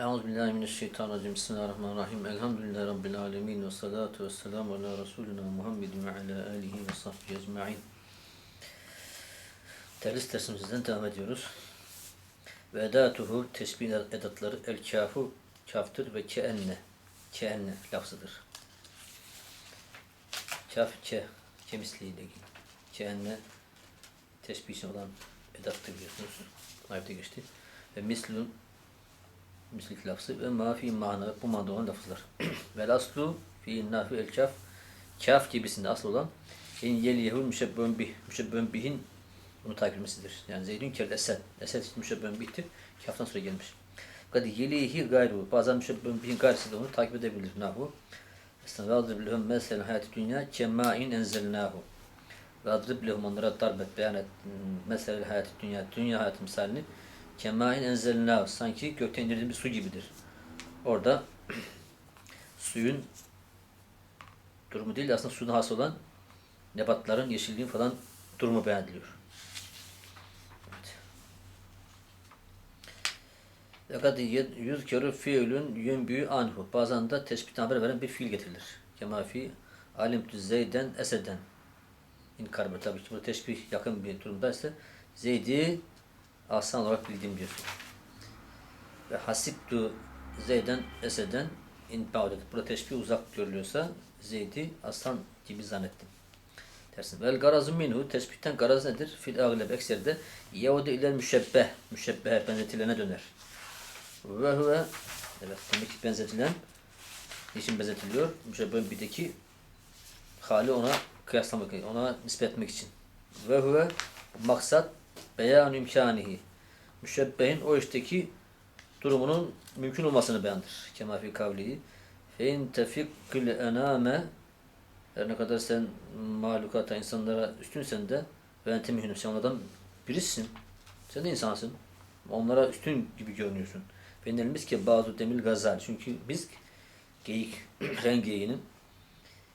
Euzubillahimineşşeytanirracim. Bismillahirrahmanirrahim. Elhamdülillahi Rabbil alemin. Ve salatu ve selamu ala Resulina Muhammedin ve ala alihi ve sahbihi ecma'in. Ders dersimizden devam ediyoruz. Ve edatuhu tesbih edatları el kafu kaftır ve keenne keenne lafzıdır. Kaf ke ke misliyle ilgili. Keenne tesbih olan edattır biliyorsunuz. Ayette geçti. Ve mislun mislik lafzı ve ma fi mana bu manada olan lafızlar. Vel aslu fi nafi el kaf kaf gibisinde asıl olan in yeliyehul müşebbün bih müşebbün bihin bunu takip etmesidir. Yani Zeydün kel esed. Esed müşebbün bihtir. Kaftan sonra gelmiş. Fakat yelihi gayru. Bazen müşebbün bihin gayrısı da onu takip edebilir. Nahu. Estağfirullah. Lehum meselen hayatı dünya kemâin enzelnâhu. Ve adrib lehum onlara darbet beyan et. Meselen hayatı dünya. Dünya hayatı misalini Kemain enzelna sanki gökten indirdiğimiz su gibidir. Orada suyun durumu değil aslında suda has olan nebatların yeşilliğin falan durumu beyan ediliyor. Fakat yüzkörü fiilün yönbüyü anhu. Bazen de tespitten haber veren bir fiil getirilir. Kema fi alimtü zeyden eseden. İnkar tabii ki bu teşbih yakın bir durumdaysa Zeyd'i aslan olarak bildiğim diyor. Ve hasiptu Zeyden Esed'den inbaudet. Burada teşbih uzak görülüyorsa Zeyd'i aslan gibi zannettim. Dersin. Vel garazı minhu teşbihten garaz nedir? Fil agleb ekserde yevde iler müşebbeh. Müşebbehe benzetilene döner. Ve huve evet demek ki benzetilen niçin benzetiliyor? Müşebbehin birdeki hali ona kıyaslamak, ona nispet etmek için. Ve huve maksat beyan imkanihi. Müşebbehin o işteki durumunun mümkün olmasını beyandır. Kema fi kavlihi. Fe in tefikkil ename her ne kadar sen mahlukata, insanlara üstünsen de ve entemihünüm sen onlardan birisin. Sen de insansın. Onlara üstün gibi görünüyorsun. Fenelimiz ki bazı demil gazal. Çünkü biz geyik, ren geyiğinin,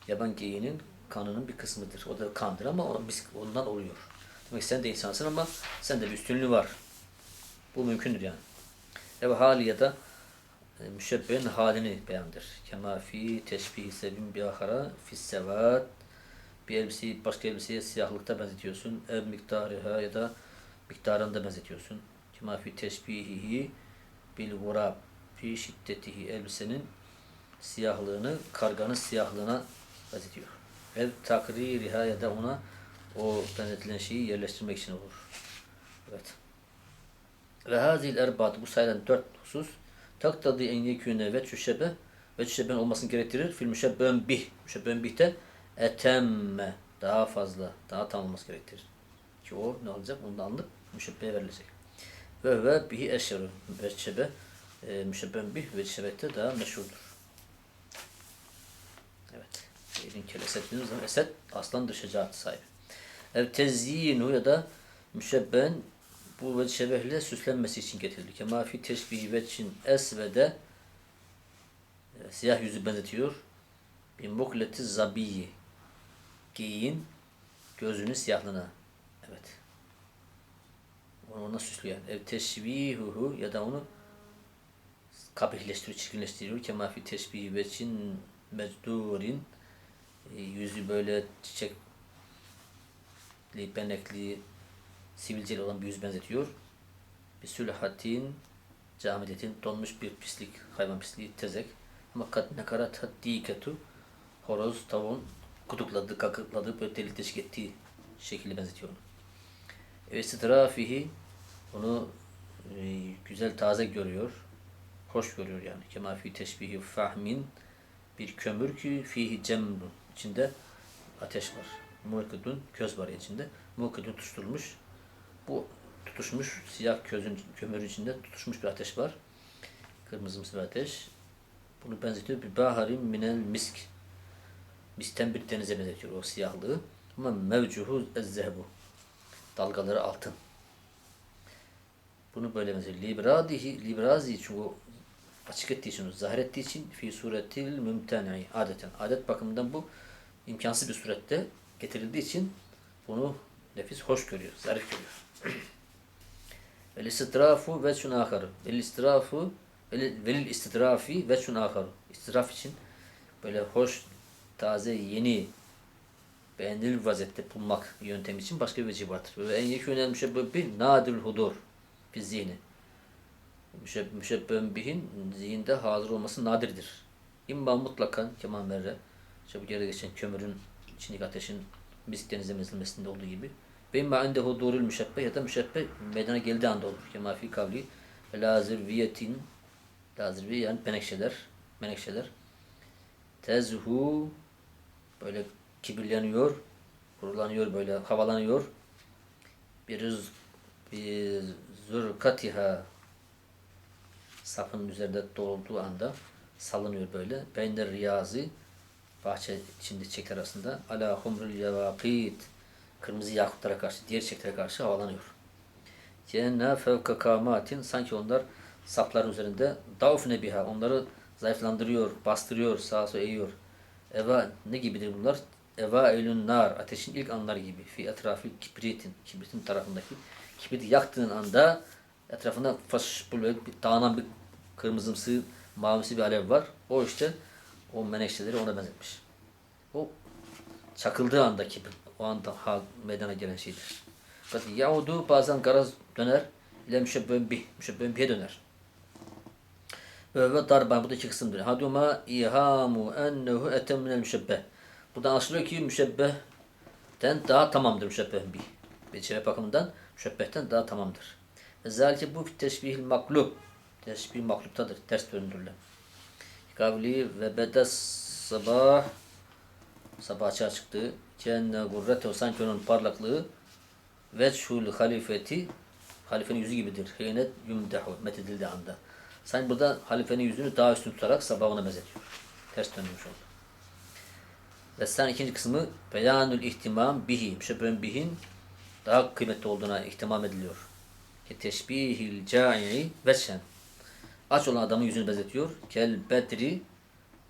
yaban geyiğinin kanının bir kısmıdır. O da kandır ama biz ondan oluyor. Demek sen de insansın ama sen de bir üstünlüğü var. Bu mümkündür yani. Ev hali ya da e, müşebbehin halini beyandır. Kema fi teşbih sebin bi ahara fi sevat bir elbiseyi başka elbiseye siyahlıkta benzetiyorsun. Ev miktarıha ya da miktarında benzetiyorsun. Kema fi teşbihihi bil vurab fi şiddetihi elbisenin siyahlığını karganın siyahlığına benzetiyor. Ev takririha ya da ona o benzetilen şeyi yerleştirmek için olur. Evet. Ve hazil erbat bu sayılan dört husus taktadi en yekûne ve şüşebe ve şüşeben olmasını gerektirir. Fil müşebben bih. Müşebben bihte etemme. Daha fazla, daha tam olması gerektirir. Ki o ne olacak? Onu da anlık müşebbeye verilecek. Ve ve bihi eşeru. Ve şebe e, müşebben bih ve şebette daha meşhurdur. Evet. Elin kele esed zaman esed aslan şecaat sahibi. Ev tezyinu ya da müşebben bu ve şebehle süslenmesi için getirilir. Kema fi teşbihi veçin esvede e, siyah yüzü benzetiyor. Bir mukleti zabiyi giyin gözünü siyahlığına. Evet. Onu ona süslüyor. Ev teşbihuhu ya da onu kabihleştiriyor, çirkinleştiriyor. Kema fi teşbihi veçin mecdurin e, yüzü böyle çiçek benekli, sivilceli olan bir yüz benzetiyor. Bir sülhatin, camidetin donmuş bir pislik, hayvan pisliği, tezek. Ama kat nekarat haddiketu, horoz, tavuğun kutukladığı, kakıkladığı, böyle delik deşik ettiği şekilde benzetiyor onu. Ve strafihi, onu e, güzel taze görüyor, hoş görüyor yani. Kema fi teşbihi fahmin, bir kömür ki fihi cemrun, içinde ateş var. Mukidun köz var içinde. Mukidun tutuşturulmuş. Bu tutuşmuş siyah közün kömürün içinde tutuşmuş bir ateş var. Kırmızımsı bir ateş. Bunu benzetiyor bir baharim minel misk. Misten bir denize benzetiyor o siyahlığı. Ama mevcuhu ezzehbu. Dalgaları altın. Bunu böyle benzetiyor. Libradihi, librazi çünkü açık ettiği için, zahir ettiği için fi suretil mümteni adeten. Adet bakımından bu imkansız bir surette getirildiği için bunu nefis hoş görüyor, zarif görüyor. El istidrafu ve şun ahar. El istidrafu Velil, istidrafi ve şun akaru. İstidraf için böyle hoş, taze, yeni, beğenilir vaziyette bulmak yöntemi için başka bir vecih vardır. Ve en yekûne müşebbebih nadirül hudur fi zihni. Müşeb- Müşebbehün bihin zihinde hazır olması nadirdir. İmma mutlakan keman merre. İşte geri geçen kömürün içindeki ateşin misk denize mezilmesinde olduğu gibi. Ve imma inde hudurul müşebbeh ya da müşebbeh meydana geldiği anda olur. Kema fi kavli ve lazirviyetin lazirviye yani menekşeler menekşeler tezhu böyle kibirleniyor, kurulanıyor böyle havalanıyor. Bir bir zürkatiha sapının üzerinde doğrulduğu anda salınıyor böyle. Beynder riyazi bahçe içinde çiçekler arasında ala humrul yavakit kırmızı yakutlara karşı, diğer çiçeklere karşı havalanıyor. Cenna fevka kamatin. Sanki onlar sapların üzerinde. Dauf nebiha. Onları zayıflandırıyor, bastırıyor, sağa sola eğiyor. Eva ne gibidir bunlar? Eva eylün nar. Ateşin ilk anları gibi. Fi etrafı kibritin. Kibritin tarafındaki. Kibriti yaktığın anda etrafında faş böyle dağınan bir kırmızımsı mavisi bir alev var. O işte o menekşeleri ona benzetmiş. O çakıldığı anda kibrit o anda hal meydana gelen şeydir. Fakat Yahudu bazen garaz döner ile müşebbehen bih, müşebbehen bihe döner. Ve ve darban bu da iki kısımdır. Haduma ihamu ennehu etem minel müşebbeh. Buradan anlaşılıyor ki müşebbehten daha tamamdır müşebbeh bih. Bir çevre bakımından müşebbehten daha tamamdır. Zalike bu teşbihil maklub. Teşbih makluptadır. Ters döndürülen. Kavli ve bedes sabah sabah açığa çıktı. Cenne gurrete sanki onun parlaklığı veçhul halifeti halifenin yüzü gibidir. Heynet yumdehu methedildiği anda. Sanki burada halifenin yüzünü daha üstün tutarak sabahına benzetiyor. Ters dönmüş oldu. Ve sen ikinci kısmı beyanül ihtimam bihi. Müşebbehen bihin daha kıymetli olduğuna ihtimam ediliyor. Ki teşbihil ca'i veçhen. Aç olan adamın yüzünü benzetiyor. Kel bedri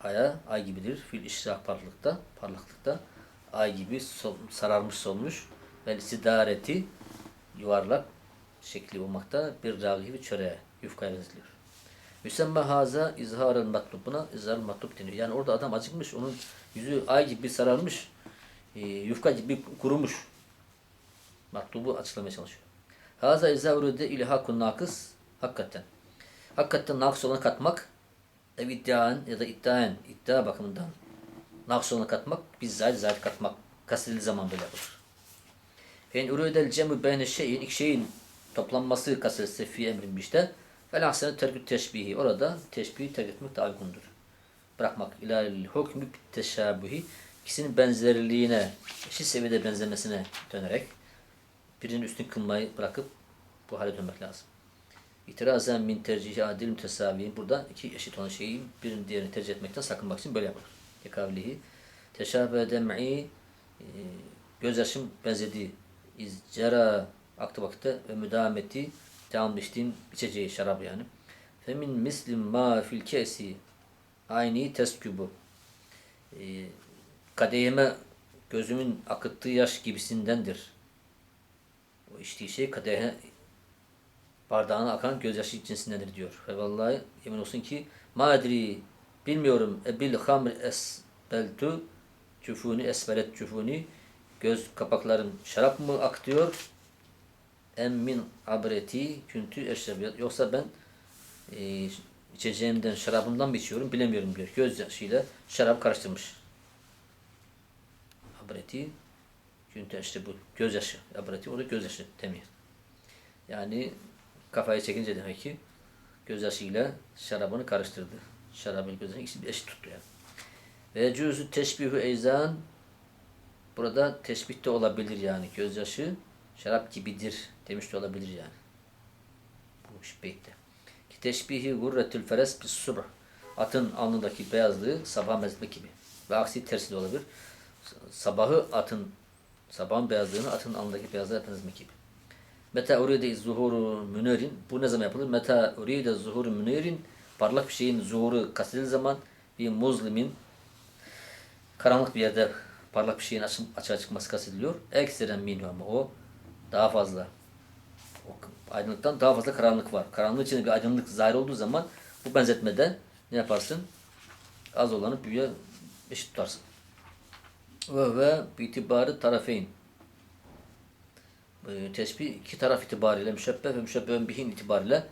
aya ay gibidir. Fil işrak parlaklıkta, parlaklıkta ay gibi sol- sararmış solmuş ve sidareti yuvarlak şekli olmakta bir ragi bir çöreğe yufkaya benzetiyor. Müsemme haza izharın matlub. Buna izhar matlub deniyor. Yani orada adam acıkmış, onun yüzü ay gibi sararmış, e, yufka gibi kurumuş. Matlubu açıklamaya çalışıyor. Haza izâ uride ilhâkun nakıs hakikaten. Hakikaten nakıs olanı katmak ev iddiaen ya da iddiaen iddia bakımından nakıs olanı katmak bizzat zat katmak kastedildiği zaman böyle yapılır. Fen uridel cemu beyne şeyin iki şeyin toplanması kastedilse fi emrin bir işte fel ahsene terkü teşbihi orada teşbihi terk etmek daha uygundur. Bırakmak ilal hükmü teşabuhi ikisinin benzerliğine eşit seviyede benzemesine dönerek birinin üstün kılmayı bırakıp bu hale dönmek lazım. İtirazen min tercihi adil mütesaviyin. Burada iki eşit olan şeyi birinin diğerini tercih etmekten sakınmak için böyle yapılır. Tekavlihi. Teşabe dem'i e, gözyaşım benzediği izcara aktı vakitte ve müdameti devamlı içtiğim içeceği şarap yani. Femin mislim ma fil kesi aynı teskübu. E, kadehime gözümün akıttığı yaş gibisindendir. O içtiği şey kadehe bardağına akan gözyaşı cinsindendir diyor. Ve vallahi emin olsun ki madri bilmiyorum ebil hamr esbeltu cüfuni esbelet cüfuni göz kapaklarım şarap mı aktıyor em min abreti küntü eşrebiyat yoksa ben e, içeceğimden şarabımdan mı içiyorum bilemiyorum diyor. Gözyaşıyla şarap karıştırmış. Abreti küntü eşrebu gözyaşı. Abreti o da gözyaşı temiz. Yani kafayı çekince demek ki gözyaşıyla şarabını karıştırdı. Şarabın gözyaşı ikisi eşit tuttu yani. Ve cüzü teşbihu eyzan burada teşbih de olabilir yani. Gözyaşı şarap gibidir demiş de olabilir yani. Bu beytte. Ki teşbihi gurretül feres bis subh. Atın alnındaki beyazlığı sabah mezmek gibi. Ve aksi tersi de olabilir. Sabahı atın sabahın beyazlığını atın alnındaki beyazlığa benzetmek gibi. Meta uride zuhuru münerin. Bu ne zaman yapılır? Meta uride zuhuru münerin. Parlak bir şeyin zuhuru kastedildiği zaman bir muzlimin karanlık bir yerde parlak bir şeyin açı- açığa çıkması kastediliyor. Eksteren minhu ama o daha fazla. O aydınlıktan daha fazla karanlık var. Karanlık içinde bir aydınlık zahir olduğu zaman Bu benzetmede ne yaparsın? Az olanı büyüğe eşit tutarsın. Ve ve itibarı tarafeyn. E, Tesbih iki taraf itibariyle müşebbeh ve müşebbehün bihin itibariyle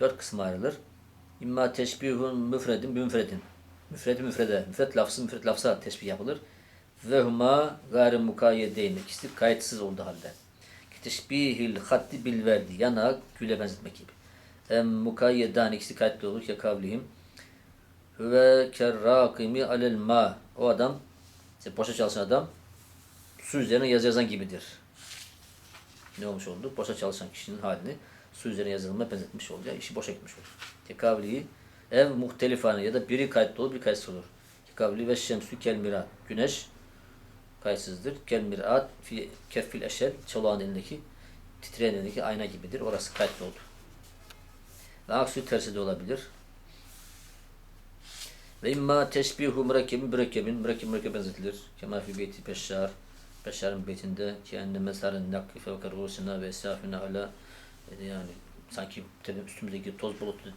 dört kısma ayrılır. İmma teşbihun müfredin bi müfredin. Müfredi müfrede. Müfred lafzı müfred lafza teşbih yapılır. Ve huma gayri mukayyedeyn. İkisi kayıtsız olduğu halde. Teşbihil hatti bil verdi. Yana güle benzetmek gibi. Em mukayyedan ikisi kayıtlı olur ki kavlihim. Ve kerrakimi alel ma. O adam, işte boşa çalışan adam su üzerine yazı yazan gibidir. Ne olmuş oldu? Boşa çalışan kişinin halini su üzerine yazılma benzetmiş oldu. İşi boşa gitmiş olur. Tekavliyi ev muhtelifane ya da biri kayıtlı olur, bir kayıtsız olur. Tekavli ve şemsü kel mirat. Güneş kayıtsızdır. Kel mirat fi keffil eşel. Çolağın elindeki titreyen elindeki ayna gibidir. Orası kayıtlı oldu. Ve aksi tersi de olabilir. Ve imma teşbihu mürekkebin mürekkebin mürekkeb mürekkebe benzetilir. Kema fi beyti peşşar. Peşşarın beytinde ki enne mezarın nakli fevka ruhusuna ve esafine ala e, yani sanki üstümüzdeki toz bulutu,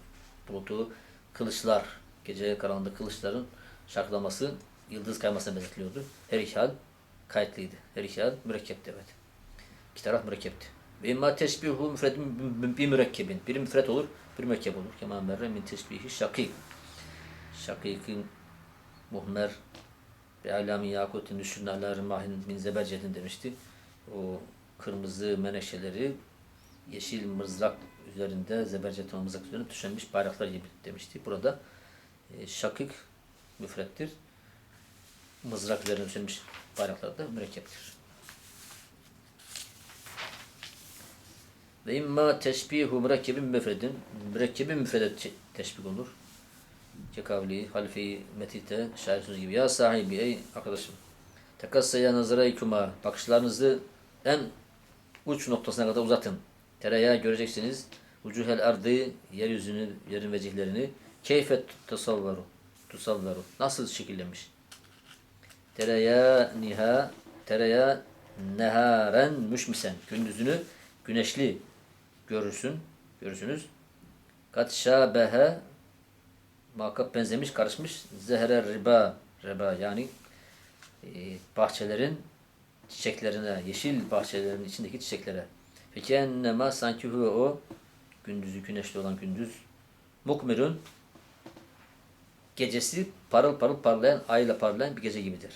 bulutu kılıçlar gece karanlıkta kılıçların şaklaması yıldız kaymasına benzetiliyordu. Her iki hal kayıtlıydı. Her iki hal mürekkepti evet. İki taraf mürekkepti. Ve imma teşbihu müfredin bir mürekkebin. Biri müfred olur, bir mürekkep olur. Kema merre min teşbihi şakik. Şakik'in muhmer ve alami yakutin rimahin min zebercedin demişti. O kırmızı menekşeleri yeşil mızrak üzerinde zebercet mızrak üzerinde tüşenmiş bayraklar gibi demişti. Burada e, şakik müfrettir. Mızrak üzerine tüşenmiş bayraklar da mürekkeptir. Ve imma teşbihu mürekkebin müfredin. Mürekkebin müfrede te- teşbih olur. Kekavli, halfi, metite, şair gibi. Ya sahibi, ey arkadaşım. Tekassaya nazaraykuma. Bakışlarınızı en uç noktasına kadar uzatın. Tereyağı göreceksiniz. Ucuhel ardı, yeryüzünü, yerin vecihlerini. Keyfet tasavvaru. Tusavvaru. Nasıl şekillenmiş? Tereyağı niha, tereyağı neharen müşmisen. Gündüzünü güneşli görürsün, görürsünüz. Kat şabehe muhakkak benzemiş, karışmış. Zehre riba, riba yani e, bahçelerin çiçeklerine, yeşil bahçelerin içindeki çiçeklere. Peki ennema sanki huve o gündüzü güneşli olan gündüz mukmirun gecesi parıl parıl parlayan, ayla parlayan bir gece gibidir.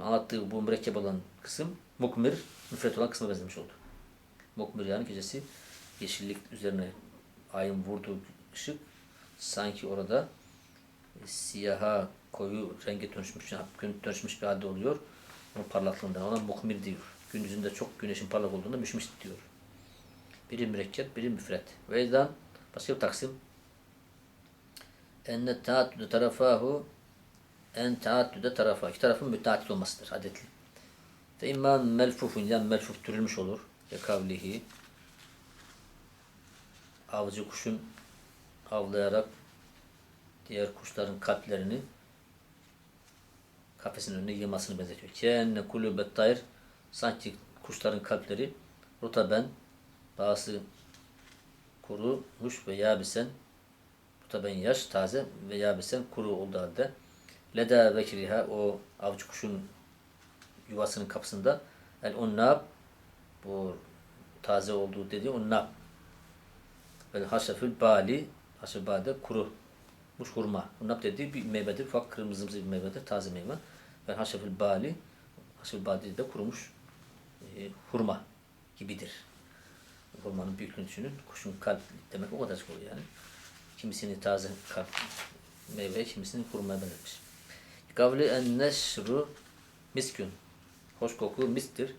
Anlattığı bu mürekkep olan kısım mukmir, müfret olan kısma benzemiş oldu. Mukmir yani gecesi yeşillik üzerine ayın vurduğu ışık sanki orada e, siyaha koyu renge dönüşmüş, dönüşmüş bir halde oluyor. Onun parlaklığından ona mukmir diyor. Gündüzünde çok güneşin parlak olduğunda müşmiş diyor. Biri mürekkep, biri müfret. Ve eydan başka bir taksim. Enne taaddüde tarafahu en taaddüde tarafa. İki tarafın müteaddit olmasıdır. Adetli. Fe imma melfufun yani melfuf türülmüş olur. Ve kavlihi avcı kuşun avlayarak diğer kuşların kalplerini kafesin önüne yığmasını benzetiyor. Kenne kulübet tayr sanki kuşların kalpleri rutaben bazı kurumuş ve yabisen rutaben yaş taze ve yabisen kuru olduğu halde leda vekriha o avcı kuşun yuvasının kapısında el unnab bu taze olduğu dediği unnab Vel haşefül bali haşef bade kuru muş hurma. Unnab dediği bir meyvedir. Ufak kırmızımsı bir meyvedir. Taze meyve. Vel haşefül bali haşefül bali de kurumuş e, hurma gibidir. Hurmanın büyüklüğünü düşünün. Kuşun kalp demek o kadar çok oluyor yani. Kimisini taze kalp meyve, kimisini hurmaya benzetmiş. Kavli en neşru miskün. Hoş koku mistir.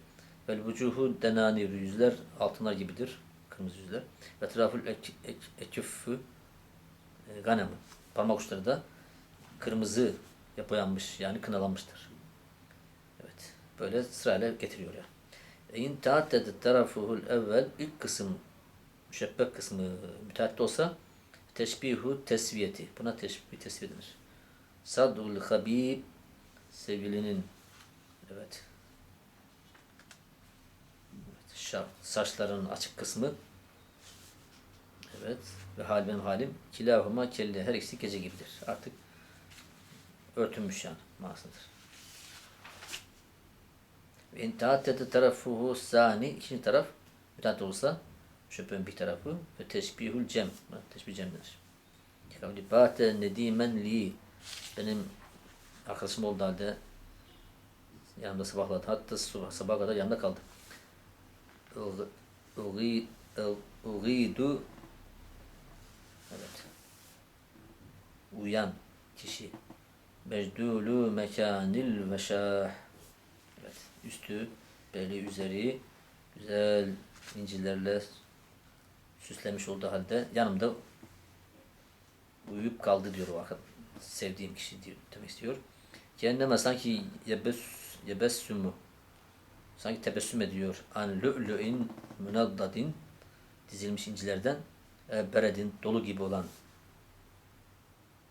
Vel vücuhu denanir. Yüzler altınlar gibidir. Kırmızı yüzler. Ve trafül ek, ek, eküffü e, ganemı. Parmak uçları da kırmızı boyanmış yani kınalanmıştır. Evet. Böyle sırayla getiriyor yani. İn taaddede tarafuhul evvel ilk kısım müşebbek kısmı müteaddit olsa teşbihu tesviyeti. Buna teşbih tesviye denir. Sadul habib sevgilinin evet Evet, saçlarının açık kısmı Evet. Ve hal benim halim kilahuma kelle her ikisi gece gibidir. Artık örtünmüş yani manasındadır. Ve in taaddede tarafuhu sani ikinci taraf müteahhit olursa şöpün bir tarafı ve teşbihul cem. Teşbih cem denir. Kavli bate nedimen li benim arkadaşım oldu halde yanımda sabahladı. Hatta sabah, kadar yanımda kaldı. Ugidu Evet. Uyan kişi. Mecdulu mekanil veşah. Evet. Üstü, beli, üzeri güzel incilerle süslemiş olduğu halde yanımda uyuyup kaldı diyor o akıl. Sevdiğim kişi diyor, demek istiyor. Kendime sanki yebes, yebessümü sanki tebessüm ediyor. An lü'lü'in münaddadin dizilmiş incilerden e, beredin dolu gibi olan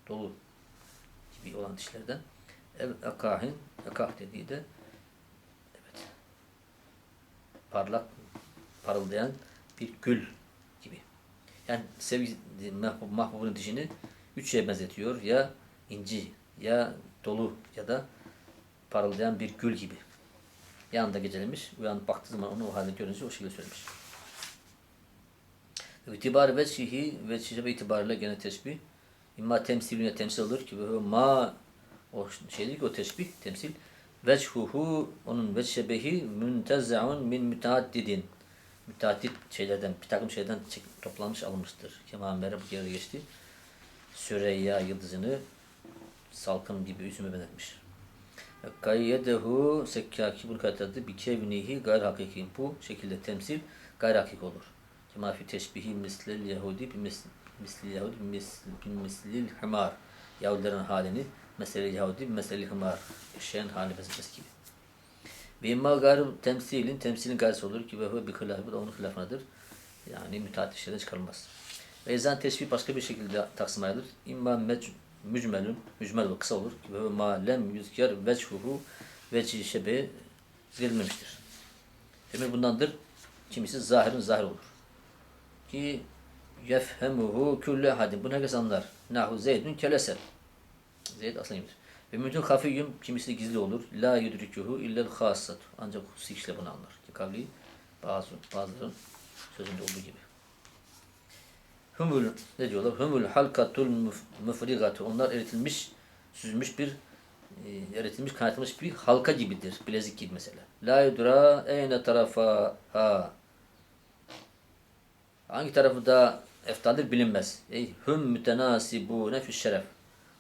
dolu gibi olan dişlerden ev ekahin ekah dediği de evet parlak parıldayan bir gül gibi. Yani sevgi mahbub, mahbubun dişini üç şeye benzetiyor. Ya inci, ya dolu ya da parıldayan bir gül gibi. Yanında gecelemiş. Uyanıp baktığı zaman onu o halde görünce o şekilde söylemiş. İtibar ve şihi ve şihe itibariyle gene teşbih. İmma temsilüne temsil olur ki ve ma o şeydir ki o teşbih temsil. Vechuhu onun veçşebehi müntezaun min müteaddidin. Müteaddit şeylerden, bir takım şeylerden çek, toplanmış alınmıştır. Kemal Mer'e bu kere geçti. Süreyya yıldızını salkım gibi üzüme benzetmiş. Gayyedehu sekkaki bunu kaydetti. Bi kevnihi gayr hakiki. Bu şekilde temsil gayr hakik olur. Kema fi teşbihi mislil Yahudi mislil Yahudi mislil himar. Yahudilerin halini mesele Yahudi mesele himar. Eşeğin halini benzetmesi gibi. Ve imma gayrı temsilin, temsilin gayrısı olur ki ve huve bi hilafı da onun hilafınadır. Yani müteahhit işlerden çıkarılmaz. Ve ezan teşbih başka bir şekilde taksim ayrılır. İmma mücmelün, mücmel ve kısa olur ve ma lem yüzker vechuhu veci şebehi zikredilmemiştir. Emir bundandır. Kimisi zahirin zahir olur. Ki yefhemuhu külle hadin. Bunu herkes anlar. Nahu zeydün kelesel. Zeyd aslan gibidir. Ve müdün hafiyyum kimisi gizli olur. La yudrikuhu illel hassat. Ancak hususi kişiler bunu anlar. Ki kavli bazı, bazıların sözünde olduğu gibi. Humul ne diyorlar? Humul halkatul müfrigatu. Onlar eritilmiş, süzülmüş bir e, eritilmiş, kaynatılmış bir halka gibidir. Bilezik gibi mesela. La yudra eyne tarafa ha. Hangi tarafı da eftaldir bilinmez. Ey hum mütenasibune fi şeref.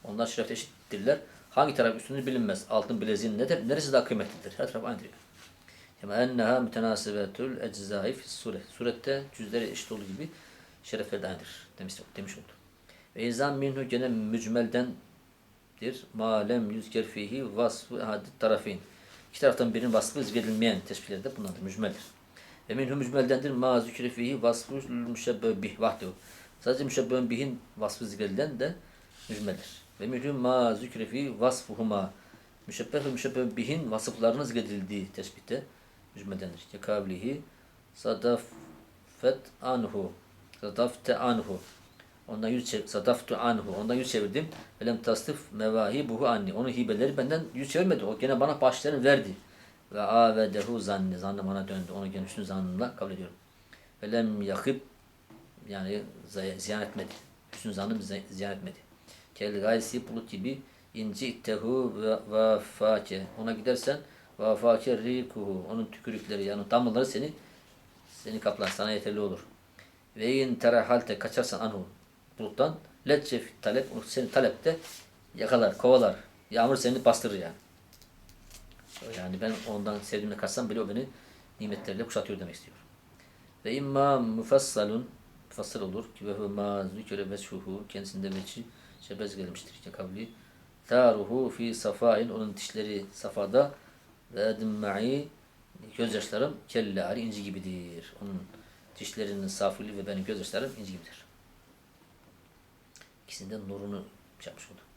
Onlar şerefte eşittirler. Hangi taraf üstünü bilinmez. Altın bileziğin nedir? Neresi daha kıymetlidir? Her taraf aynıdır. Kema enneha mütenasibetul eczai fi sure. Surette cüzleri eşit olduğu gibi şerefleri de aynıdır. Demiş, demiş oldu. Ve izan minhu gene mücmeldendir. Ma lem yüzker fihi vasfu hadid tarafin. İki taraftan birinin vasfı zikredilmeyen teşbihleri de bunlardır. Mücmeldir. Ve minhu mücmeldendir. Ma zikre fihi vasfu müşebbeh bih vahdehu. Sadece müşebbehün bihin vasfı zikredilen de mücmeldir. Ve minhu ma zikre fihi vasfuhuma. Müşebbeh ve müşebbeh bihin vasıflarının zikredildiği teşbihte mücmeldendir. Ki kavlihi sadafet anhu. Sadafte anhu. Ondan yüz çevir, sadaftu anhu. Ondan yüz çevirdim. Velem tasdif mevahibuhu anni. Onun hibeleri benden yüz çevirmedi. O gene bana başlarını verdi. Ve avedehu zanni. Zannı bana döndü. Onu üstün zannımla kabul ediyorum. Velem yakib yani ziyan etmedi. Hüsnü zannım ziyan etmedi. Kel gaysi bulut gibi inci ittehu ve vafake. Ona gidersen vafake rikuhu. Onun tükürükleri yani damlaları seni seni kaplar. Sana yeterli olur. Ve in terahalte kaçarsan anhu buluttan fit talep seni talepte yakalar, kovalar. Yağmur seni bastırır yani. Yani ben ondan sevdiğimle kaçsam bile o beni nimetleriyle kuşatıyor demek istiyor. Ve imma mufassalun mufassal olur ki ve ma zükre veşhuhu kendisinde veçi şebez gelmiştir. İşte kavli taruhu fi safain onun dişleri safada ve dimma'i gözyaşlarım kellari inci gibidir. Onun dişlerinin safiliği ve benim gözyaşlarım inci gibidir. İkisinden nurunu şey yapmış oldu.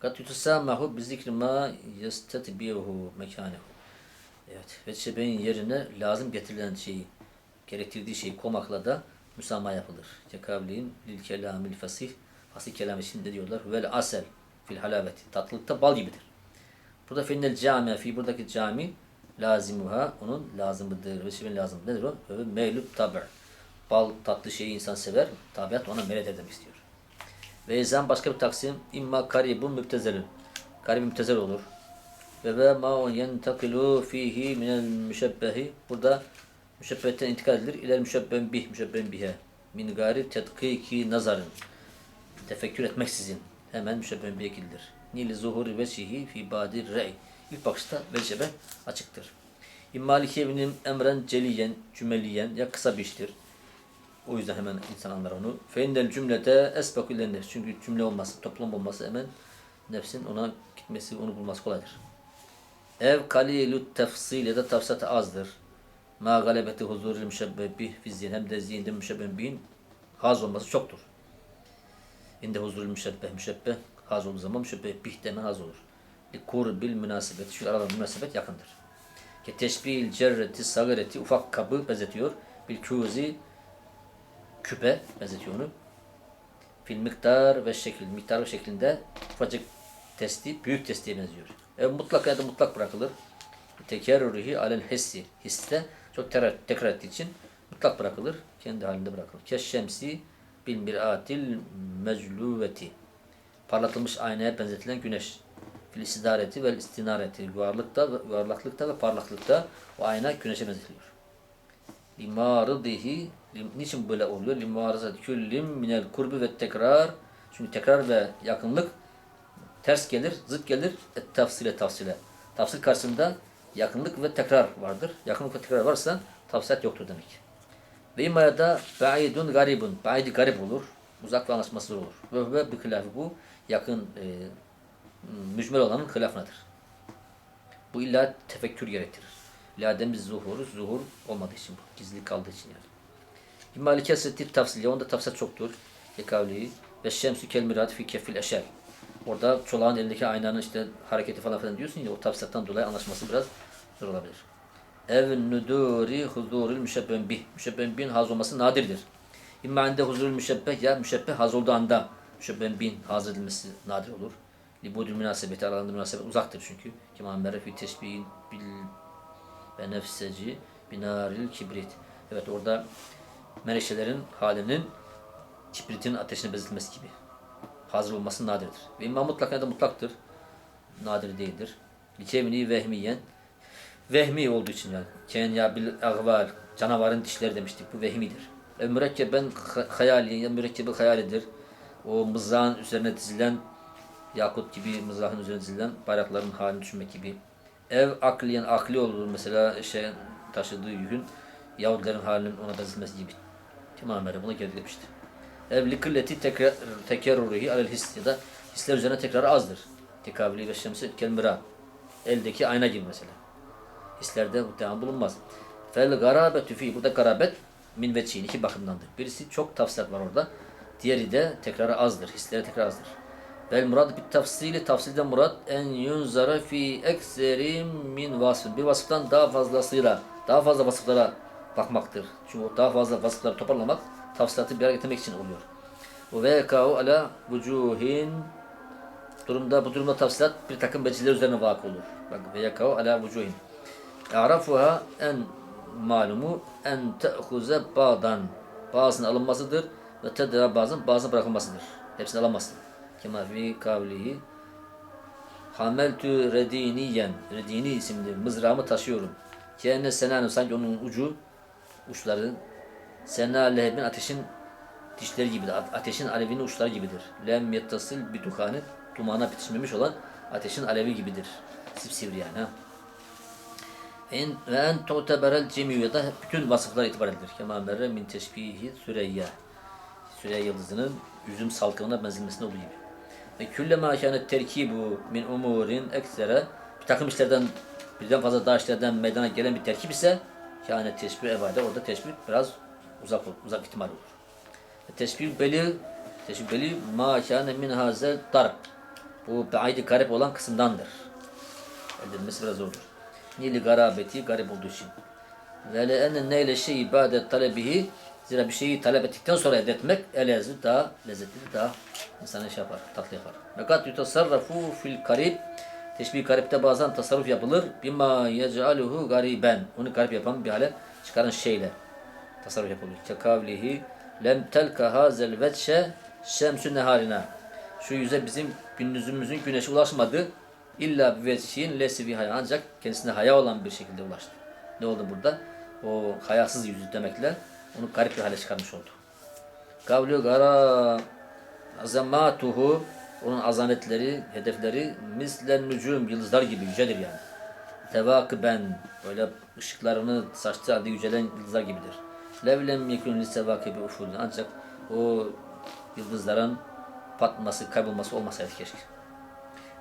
Kat yutusamahu bi zikri ma yestetbihu mekanehu. Evet. Ve şebeğin yerine lazım getirilen şeyi, gerektirdiği şeyi koymakla da müsamaha yapılır. Kekavliğin lil kelamil fasih fasih kelam için de diyorlar. Vel asel fil halaveti. Tatlılıkta bal gibidir. Burada finnel cami fi buradaki cami lazimuha onun lazımıdır. Vesibin lazım. Nedir o? Ve meylü tabi. Bal tatlı şeyi insan sever. Tabiat ona meylet demek istiyor. Ve izan başka bir taksim imma karibun müptezelün. Karib müptezel olur. Ve ve ma yentakilu fihi minel müşebbehi. Burada müşebbehetten intikal edilir. İler müşebben bih, müşebben bihe. Min gari tetkiki nazarın. Tefekkür etmeksizin hemen müşebben bihe gidilir. Nili zuhuri vecihi fi badir rey. İlk bakışta vecebe açıktır. İmmaliki evinin emren celiyen, cümeliyen ya kısa bir iştir. O yüzden hemen insan anlar onu. Feindel cümlete esbekü ilen Çünkü cümle olması, toplum olması hemen nefsin ona gitmesi, onu bulması kolaydır. Ev kalilut tefsil ya da tafsatı azdır. Ma galebeti huzuril müşebbebih fi zihin hem de zihinde müşebbebihin haz olması çoktur. İnde huzuril müşebbeh müşebbeh haz olduğu zaman müşebbebih demen haz olur. Li kurbil münasebeti çünkü aralarında münasebet yakındır. Ki teşbihil cerreti sagireti ufak kabı benzetiyor. Bil kuzi küpe benzetiyor onu. Fil miktar ve şekil. Miktar ve şeklinde ufacık testi büyük testiye benziyor. E, mutlak ya da mutlak bırakılır. Tekerrürühi alel hissi. Hisse çok tekrar, tekrar ettiği için mutlak bırakılır. Kendi halinde bırakılır. Keşşemsi bil mir'atil mecluveti. Parlatılmış aynaya benzetilen güneş. Fil istidareti ve istinareti. Yuvarlıkta, yuvarlaklıkta ve parlaklıkta o ayna güneşe benzetiliyor. Limarıdihi lim- niçin böyle oluyor? Limarızat küllim minel kurbi ve tekrar çünkü tekrar ve yakınlık ters gelir, zıt gelir. Et tafsile tafsile. Tafsil karşısında yakınlık ve tekrar vardır. Yakınlık ve tekrar varsa tafsilat yoktur demek. Ve imaya da ba'idun garibun. Ba'idi garip olur. Uzak ve anlaşması zor olur. Ve ve bir hilafı bu yakın e, mücmel olanın hilafınadır. Bu illa tefekkür gerektirir. Ladem zuhuru, zuhur olmadığı için bu. Gizlilik kaldığı için yani. İmmali kesretti tafsiliye. Onda tafsilat çoktur. Yekavliyi. Ve şemsü kel mirat fi kefil eşer. Orada çolağın elindeki aynanın işte hareketi falan filan diyorsun ya o tafsilattan dolayı anlaşması biraz zor olabilir. Ev nuduri huzurul müşebben bih. Müşebben bin haz olması nadirdir. İmma inde huzurul müşebbeh ya müşebbeh haz olduğu anda müşebben bin haz edilmesi nadir olur. Libudül münasebeti aralarında münasebet uzaktır çünkü. Kema merre fi teşbihin bil ve nefseci binaril kibrit. Evet orada menekşelerin halinin kibritin ateşine benzetilmesi gibi. Hazır olması nadirdir. Ve imma mutlak ya da mutlaktır. Nadir değildir. Likevni vehmiyen vehmi olduğu için yani. Ken ya bil agval canavarın dişleri demiştik. Bu vehmidir. E, mürekkeben ha- hayali ya mürekkebi hayalidir. O mızrağın üzerine dizilen yakut gibi mızrağın üzerine dizilen bayrakların halini düşünmek gibi. Ev akliyen akli olur mesela şey taşıdığı yükün Yahudilerin halinin ona benzetilmesi gibi. Tamam böyle buna geri demişti. Ev likilleti tekrar tekerrürühi alel his ya da hisler üzerine tekrar azdır. Tekabili ve şemsi kelmira. Eldeki ayna gibi mesela. Hislerde muhtemelen bulunmaz. Fel garabetü fi. Burada garabet min ve çiğn iki bakımdandır. Birisi çok tafsilat var orada. Diğeri de tekrarı azdır. Hisleri tekrar azdır. Vel murad bit tafsili. Tafsilden murad en yunzara fi ekseri min vasfın. Bir vasıftan daha fazlasıyla, daha fazla vasıflara bakmaktır. Çünkü daha fazla vasıfları toparlamak tafsilatı bir araya getirmek için oluyor. Ve yekâhu ala vucuhin durumda bu durumda tafsilat bir takım beceriler üzerine vakı olur. Bak ve yekâhu ala vucuhin. Arafuha en malumu en te'huze bağdan. Bazısının alınmasıdır ve tedra bazın bazı bırakılmasıdır. Hepsini alamazsın. Kema fi kavlihi Hameltü rediniyen Redini isimli mızrağımı taşıyorum. Kene senanu sanki onun ucu uçları sena lehebin ateşin dişleri gibidir. Ateşin alevinin uçları gibidir. Lem yettasıl bir dukanı dumana bitişmemiş olan ateşin alevi gibidir. Sipsivri yani ha. En, ve en tu'teberel cemiyye da bütün vasıflar itibar edilir. Kema merre min teşbihi süreyya. Süreyya yıldızının üzüm salkımına benzemesine olduğu gibi. Ve külle ma kânet terkibu min umurin eksere bir takım işlerden birden fazla daha işlerden meydana gelen bir terkip ise kânet teşbih evade orada teşbih biraz uzak uzak ihtimal olur. Ve teşbih beli teşbih beli ma kâne min hazel darb. Bu be'aydi garip olan kısımdandır. Edilmesi biraz zordur. Nili garabeti garip olduğu için. Ve le enne neyle şey ibadet talebihi Zira bir şeyi talep ettikten sonra elde etmek daha lezzetli, daha insanı şey yapar, tatlı yapar. Fakat yutasarrafu fil karib Teşbih garipte bazen tasarruf yapılır. Bima yec'aluhu gariben. Onu garip yapan bir hale çıkaran şeyle tasarruf yapılır. Kekavlihi lem telka hazel vetşe şemsü neharina. Şu yüze bizim gündüzümüzün güneşi ulaşmadı. İlla bir vetşiğin lesi bir haya. Ancak kendisine haya olan bir şekilde ulaştı. Ne oldu burada? O hayasız yüzü demekle onu garip bir hale çıkarmış oldu. Kavlu gara azamatuhu onun azanetleri, hedefleri mislen nücum yıldızlar gibi yücedir yani. Tevakiben böyle ışıklarını saçtığı halde yücelen yıldızlar gibidir. Levlem yekun lissevakibi ufulun ancak o yıldızların patlaması, kaybolması olmasaydı keşke.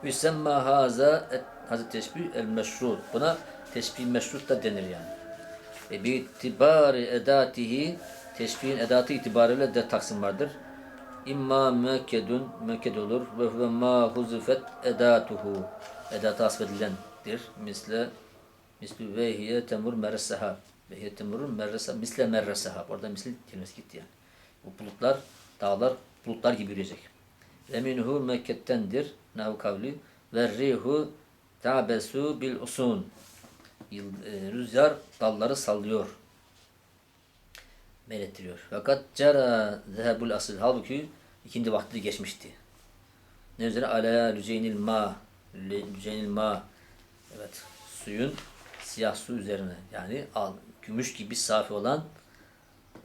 Yüsemma haza et, hazret teşbih el meşrut. Buna teşbih meşrut da denir yani. E bi itibari edatihi teşbihin edatı itibariyle de taksim vardır. İmma müekkedun müekked olur ve huve ma huzifet edatuhu edatı asfedilendir. Misle misli ve hiye temur merresehab ve hiye temurun merresehab misle merresehab orada misli kelimesi gitti yani. Bu bulutlar dağlar bulutlar gibi yürüyecek. Ve minhu Mekke'tendir. Nahu kavli ve rihu tabesu bil usun. E, Rüzgar dalları sallıyor. Meylettiriyor. Fakat cara zehebul asıl. Halbuki ikindi vakti geçmişti. Ne üzere? Ala lüceynil ma. Lü- Lüceynil ma. Evet. Suyun siyah su üzerine. Yani al, gümüş gibi safi olan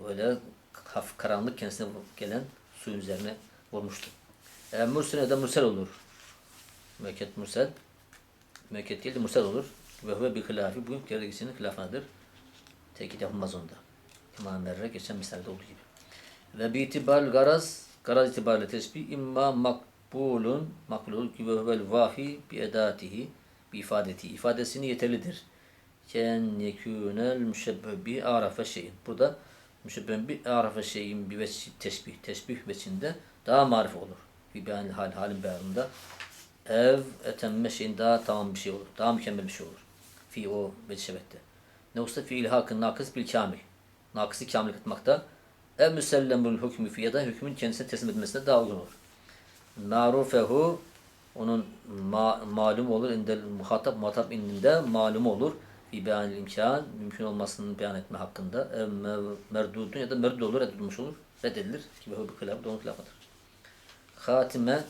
böyle hafif karanlık kendisine gelen suyun üzerine vurmuştu. E, mursel ya da mursel olur. Müekket mursel. Müekket değil de mursel olur. Ve huve bir hilafi. Bu gerekçenin hilafınadır. Tekit yapılmaz onda. İmam Merre geçen misalde olduğu gibi. Ve bi itibar garaz, garaz itibariyle tesbih imma makbulun, makbulun ki ve huvel vafi bi edatihi, bi ifadeti. ifadesini yeterlidir. Ken yekûnel müşebbeh bi arafe şeyin. Burada müşebbeh bi arafe şeyin bi tesbih. Tesbih veçinde daha marif olur. Bir beyan hal, halin beyanında. Ev etemme şeyin daha tamam bir şey olur. Daha mükemmel bir şey olur. Fi o veçhebette. Ne olsa fi ilhakın nakıs bil kamil. Nakısı kamil kılmakta. Ev müsellemul hükmü fi ya da hükmün kendisine teslim edilmesine daha uygun olur. Marufehu onun ma malum olur indel muhatap muhatap indinde malum olur fi beyanil imkan mümkün olmasının beyan etme hakkında me- merdudun ya da merdud olur reddedilmiş olur reddedilir ki bu hilafı da onun hilafıdır. Hatime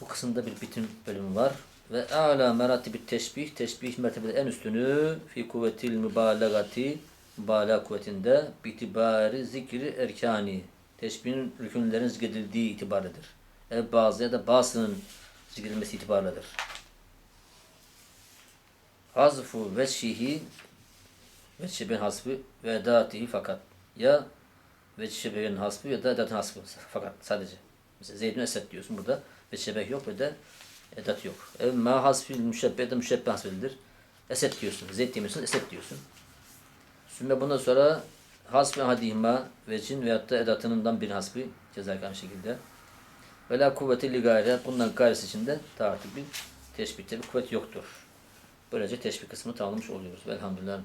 bu kısımda bir bitim bölümü var. Ve a'la meratibi teşbih, teşbih mertebede en üstünü fi kuvvetil mübalagati, mübalağa kuvvetinde bitibari zikri erkani, teşbihin rükünlerin zikredildiği itibarıdır. E bazı ya da bazısının zikredilmesi itibarlıdır. Hazfu veçhihi veçhiben hasbı ve edatihi fakat ya veçhiben hasbı ya da edatın hasbı fakat sadece. Mesela Zeydün Esed diyorsun burada ve şebeh yok ve de edat yok. Ev ma hasfil müşebbeh da müşebbeh hasfedilir. Esed diyorsun. Zeyd demiyorsun, Esed diyorsun. Sümme bundan sonra hasbi hadihima vecin veyahut da edatınından bir hasbi cezayir aynı şekilde. Ve la kuvveti li gayre bundan gayresi içinde tartib bir teşbihte bir kuvvet yoktur. Böylece teşbih kısmını tamamlamış oluyoruz. Velhamdülillah.